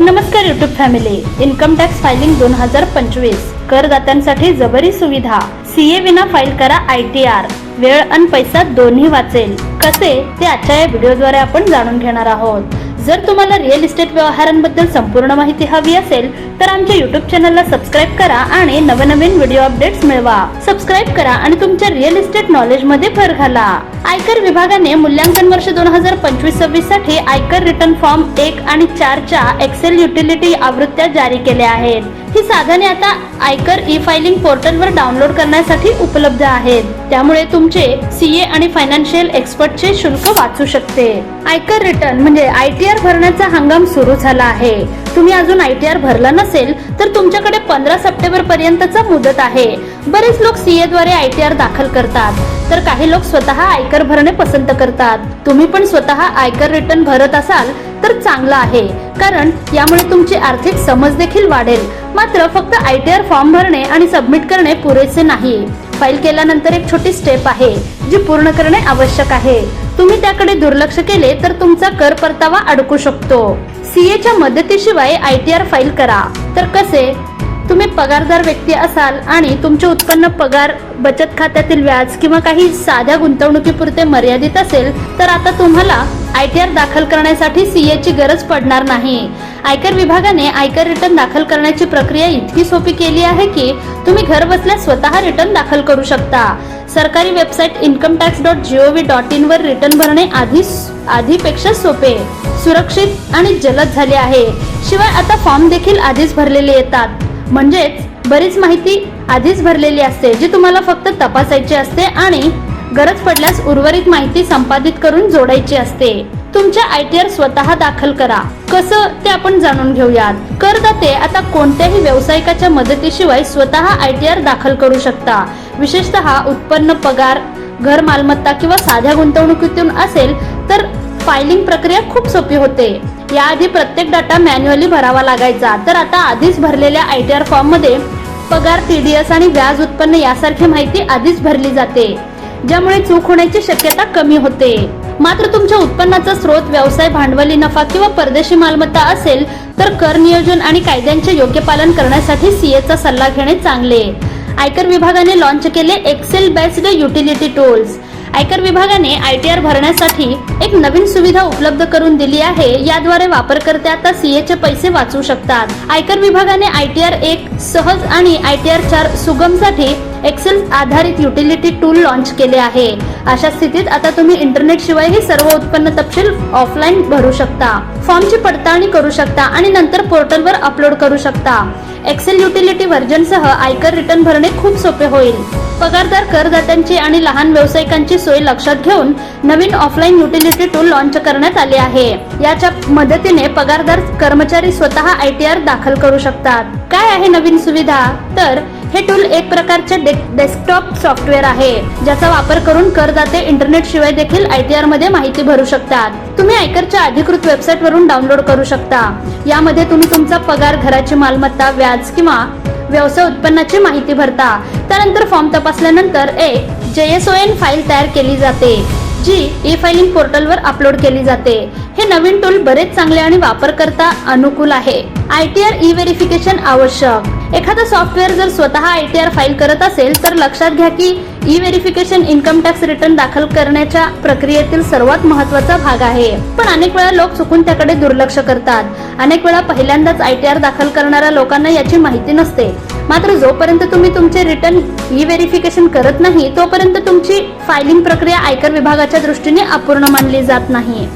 नमस्कार YouTube family income tax filing दोन हजार पंचवीस. करदात्यांसाठी जबरी सुविधा. सीए विना फाईल करा आय टी आर वेळ आणि पैसा दोन्ही वाचेल. कसे? ते आजच्या या व्हिडिओद्वारे आपण जाणून घेणार आहोत. जर तुम्हाला रिअल इस्टेट व्यवहारांबद्दल संपूर्ण माहिती हवी असेल तर आमच्या युट्यूब चॅनलला सबस्क्राईब करा आणि नवनवीन व्हिडिओ अपडेट्स मिळवा. सबस्क्राईब करा आणि तुमच्या रिअल इस्टेट नॉलेजमध्ये भर घाला. आयकर विभागाने मूल्यांकन वर्ष दोन हजार पंचवीस सव्वीससाठी आयकर रिटर्न फॉर्म एक आणि चारच्या एक्सेल युटिलिटी आवृत्त्या जारी केल्या आहेत. ही साधने आता आयकर ई फायलिंग पोर्टलवर डाउनलोड करण्यासाठी उपलब्ध आहेत. त्यामुळे तुमचे सीए आणि फायनान्शियल एक्सपर्टचे शुल्क वाचू शकते. आयकर रिटर्न म्हणजे आयटीआर भरण्याचा हंगाम सुरू झाला आहे. तुम्ही अजून आयटीआर भरला नसेल तर तुमच्याकडे पंधरा सप्टेंबर पर्यंतचा मुदत आहे. बरेच लोक सीए द्वारे आयटीआर दाखल करतात. तर काही लोक स्वतः आयकर भरणे पसंत करतात. तुम्ही पण स्वतः आयकर रिटर्न भरत असाल तर चांगलं आहे. कारण यामुळे तुमची आर्थिक समज देखील वाढेल. मात्र फक्त आयटीआर फॉर्म भरणे आणि सबमिट करणे पुरेसे नाही. फाईल केल्यानंतर एक छोटी स्टेप आहे जी पूर्ण करणे आवश्यक आहे. तुम्ही त्याकडे दुर्लक्ष केले तर तुमचा कर परतावा अडकू शकतो. सीए च्या मदतीशिवाय आय टी आर फाईल करा. तर कसे? तुम्ही पगारदार व्यक्ती असाल आणि तुमचे उत्पन्न पगार बचत खात्यातील व्याज किंवा काही साध्या गुंतवणुकीपुरते मर्यादित असेल तर आता तुम्हाला आय टी आर दाखल करण्यासाठी सीए ची गरज पडणार नाही. आयकर विभागाने आयकर रिटर्न दाखल करण्याची प्रक्रिया इतकी सोपी केली आहे की तुम्ही घर बसल्या स्वतः रिटर्न दाखल करू शकता. सरकारी website income tax dot G O V dot in वर रिटर्न भरणे आधी आधीपेक्षा सोपे सुरक्षित आणि जलद झाले आहे. शिवाय आता फॉर्म देखील आधीच भरलेले येतात. म्हणजेच बरीच माहिती आधीच भरलेली असते जी तुम्हाला फक्त तपासायची असते आणि गरज पडल्यास उर्वरित माहिती संपादित करून जोडायची असते. तुमच्या आयटीआर स्वतः दाखल करा. कसं ते आपण जाणून घेऊयात. करदाते आता कोणत्याही व्यावसायिकाच्या मदतीशिवाय स्वतः आयटीआर दाखल करू शकता. विशेषतः उत्पन्न पगार घर मालमत्ता किंवा साध्या गुंतवणुकीतून असेल तर फायलिंग प्रक्रिया खूप सोपी होते. याआधी प्रत्येक डाटा मॅन्युअली भरावा लागायचा. तर आता आधीच भरलेल्या आयटीआर फॉर्ममध्ये पगार टीडीएस आणि व्याज उत्पन्न यासारखी माहिती आधीच भरली जाते ज्यामुळे चूक होण्याची शक्यता कमी होते. मात्र तुमच्या उत्पन्नाचा स्रोत व्यवसाय भांडवली नफा किंवा परदेशी मालमत्ता असेल तर कर नियोजन आणि कायद्यांचे योग्य पालन करण्यासाठी सीएचा सल्ला घेणे चांगले. आयकर विभागाने लॉन्च केले एक्सेल बेस्ड युटिलिटी टूल्स आयकर विभागाने आय टी आर भरण्यासाठी एक नवीन सुविधा उपलब्ध करून दिली आहे. याद्वारे वापरकर्ते आता सीए चे पैसे वाचू शकतात. आयकर विभागाने आय टी आर एक सहज आणि आय टी आर चार सुगमसाठी एक्सेल आधारित युटिलिटी टूल लॉन्च केले आहे. अशा स्थितीत आता तुम्ही इंटरनेट शिवाय हे सर्व उत्पन्न तपशील ऑफलाईन भरू शकता. फॉर्मची पडताळणी करू शकता आणि नंतर पोर्टलवर अपलोड करू शकता. एक्सेल युटिलिटी व्हर्जनसह आयकर रिटर्न भरणे खूप सोपे होईल. पगारदार करदात्यांची आणि लहान व्यावसायिकांची सोय लक्षात घेऊन नवीन ऑफलाईन युटिलिटी टूल लॉन्च करण्यात आले आहे. याच्या मदतीने पगारदार कर्मचारी स्वतः आयटीआर दाखल करू शकतात. काय आहे नवीन सुविधा? तर हे टूल एक प्रकारचे डेस्कटॉप सॉफ्टवेअर आहे ज्याचा वापर करून करदाते इंटरनेट शिवाय देखील आयटीआरमध्ये माहिती भरू शकतात. तुम्ही आयकरच्या अधिकृत वेबसाईट वरून डाउनलोड करू शकता. यामध्ये तुम्ही तुमचा पगार घराची मालमत्ता व्याज किंवा व्यवसाय उत्पन्नाची माहिती भरता. त्यानंतर फॉर्म तपासल्यानंतर एक जेएसओएन फाईल तयार केली जाते जी ई फायलिंग पोर्टलवर अपलोड केली जाते. हे नवीन टूल बरेच चांगले आणि वापरकर्ता अनुकूल आहे. आयटीआर ई व्हेरिफिकेशन आवश्यक. एखादं सॉफ्टवेअर जर स्वतः आय टी आर फाईल करत असेल तर लक्षात घ्या की E verification income tax return दाखल करण्याच्या प्रक्रियेतील सर्वात महत्त्वाचा भाग आहे. पण अनेक वेळा लोक चुकून त्याकडे दुर्लक्ष करतात. अनेक वेळा पहिल्यांदाच आय टी आर दाखल करणाऱ्या लोकांना याची माहिती नसते. मात्र जोपर्यंत तुम्ही तुमचे रिटर्न ई व्हेरिफिकेशन करत नाही तोपर्यंत तुमची फायलिंग प्रक्रिया आयकर विभागाच्या दृष्टीने अपूर्ण मानली जात नाही.